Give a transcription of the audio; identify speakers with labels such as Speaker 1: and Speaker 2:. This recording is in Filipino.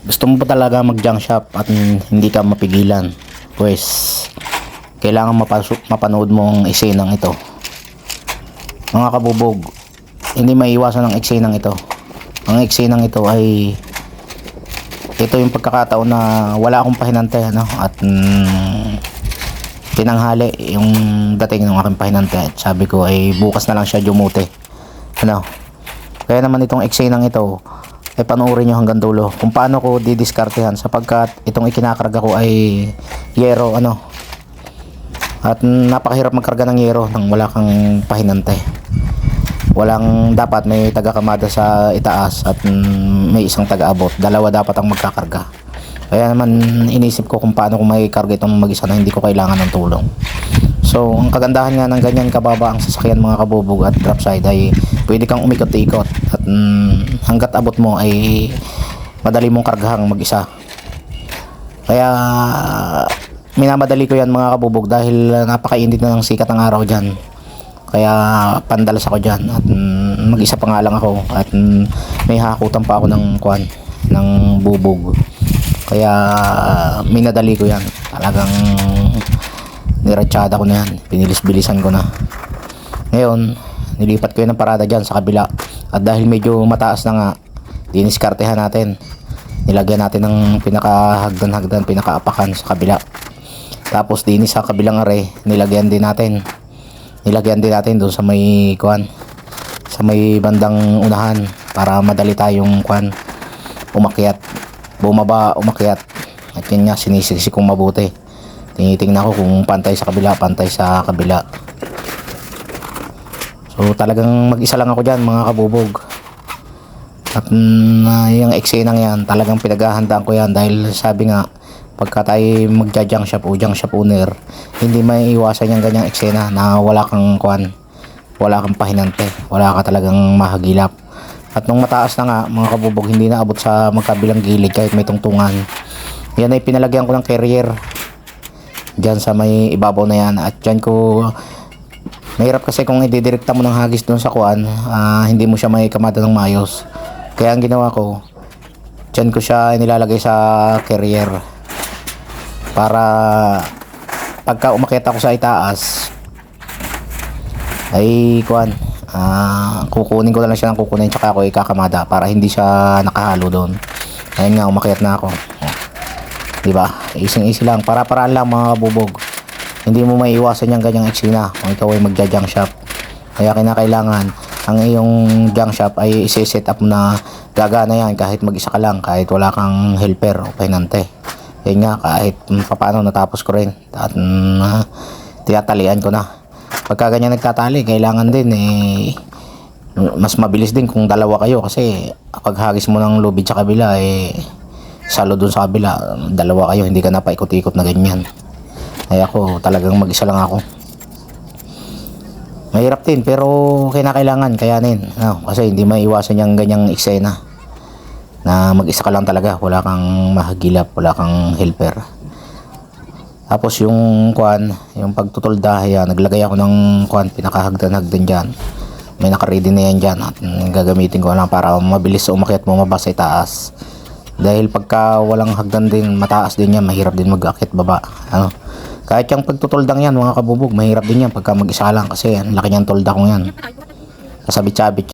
Speaker 1: gusto mo pa talaga mag junk shop at hindi ka mapigilan, pues kailangan mapasu- mapanood mo ang eksenang ito. Mga kabubog, hindi maiwasan ang eksenang ito. Ang eksenang ito ay ito yung pagkakataon na wala akong pahinante ano? At mm, tinanghali yung dating ng aking pahinante at sabi ko ay bukas na lang siya jumuti ano? Kaya naman itong eksenang ito ay panoorin nyo hanggang dulo kung paano ko didiskartehan sapagkat itong ikinakarga ko ay yero ano. At napakahirap magkarga ng yero nang wala kang pahinante walang dapat may taga-kamada sa itaas at mm, may isang taga-abot. Dalawa dapat ang magkakarga. Kaya naman inisip ko kung paano ko may karga itong mag-isa na hindi ko kailangan ng tulong so ang kagandahan nga ng ganyan kababa ang sasakyan mga kabubog at drop side ay pwede kang umikot-ikot at mm, hanggat abot mo ay madali mong kargahang mag-isa. Kaya minamadali ko yan mga kabubog dahil napakainit na ng sikat ng araw dyan. Kaya pandalas ako dyan at mm, mag-isa pa nga lang ako at mm, may hakutan pa ako ng kwan ng bubog. Kaya minadali ko yan. Talagang niratsada ko na yan. Pinilis-bilisan ko na. Ngayon nilipat ko yun ng parada dyan sa kabila. At dahil medyo mataas na nga diniskartehan natin. Nilagyan natin ng pinakahagdan-hagdan pinakaapakan sa kabila. Tapos dinis sa kabilang are nilagyan din natin. Nilagyan din natin doon sa may kuan sa may bandang unahan para madali tayong kuan umakyat. Bumaba umakyat. At yun nga sinisiksi kong mabuti tinitingnan ko kung pantay sa kabila pantay sa kabila. So talagang mag isa lang ako dyan mga kabubog. At ah, yung eksenang yan talagang pinaghahandaan ko yan dahil sabi nga pagka tayo magja-junk shop o junk shop owner hindi may iwasan yung ganyang eksena na wala kang kwan wala kang pahinante wala ka talagang mahagilap. At nung mataas na nga mga kabubog hindi na abot sa magkabilang gilid kahit may tungtungan. Yan ay pinalagyan ko ng carrier dyan sa may ibabaw na yan. At dyan ko mahirap kasi kung ididirekta mo ng hagis doon sa kuan ah, hindi mo siya may kamada ng mayos kaya ang ginawa ko dyan ko siya nilalagay sa carrier. Para pagka umakyat ako sa itaas ay kuan ah kukunin ko na lang siya ng kukunin tsaka ako ikakamada para hindi siya nakahalo doon. Ayun nga umakyat na ako. Di ba? Easy easy lang. Para paraan lang mga bubog hindi mo maiiwasan yung ganyang eksena kung ikaw ay magja junk shop. Kaya kinakailangan ang iyong junk shop ay isi-set up na gagana yan. Kahit mag-isa ka lang kahit wala kang helper o pahinante yun nga kahit mm, paano natapos ko rin. At ah, tinatalian ko na. Pagka ganyan nagtatali kailangan din eh mas mabilis din kung dalawa kayo. Kasi pag hagis mo ng lubid sa kabila eh salo dun sa kabila dalawa kayo hindi ka na paikot-ikot na ganyan. Ay ako talagang mag-isa lang ako. Mahirap din pero kinakailangan kayanin no? kasi hindi maiwasan yung ganyang eksena na mag-isa ka lang talaga wala kang mahagilap wala kang helper. Tapos yung kwan yung pagtutulda yan naglagay ako ng kwan pinakahagdan-hagdan dyan. May nakaready na yan dyan at gagamitin ko lang para mabilis umakyat mo mabasa sa itaas dahil pagka walang hagdan din mataas din yan mahirap din mag-akit baba ano. Kahit yung pagtutuldang yan mga kabubog mahirap din yan pagka mag-isa lang kasi ang laki niyang tulda kong yan. Kasabit-sabit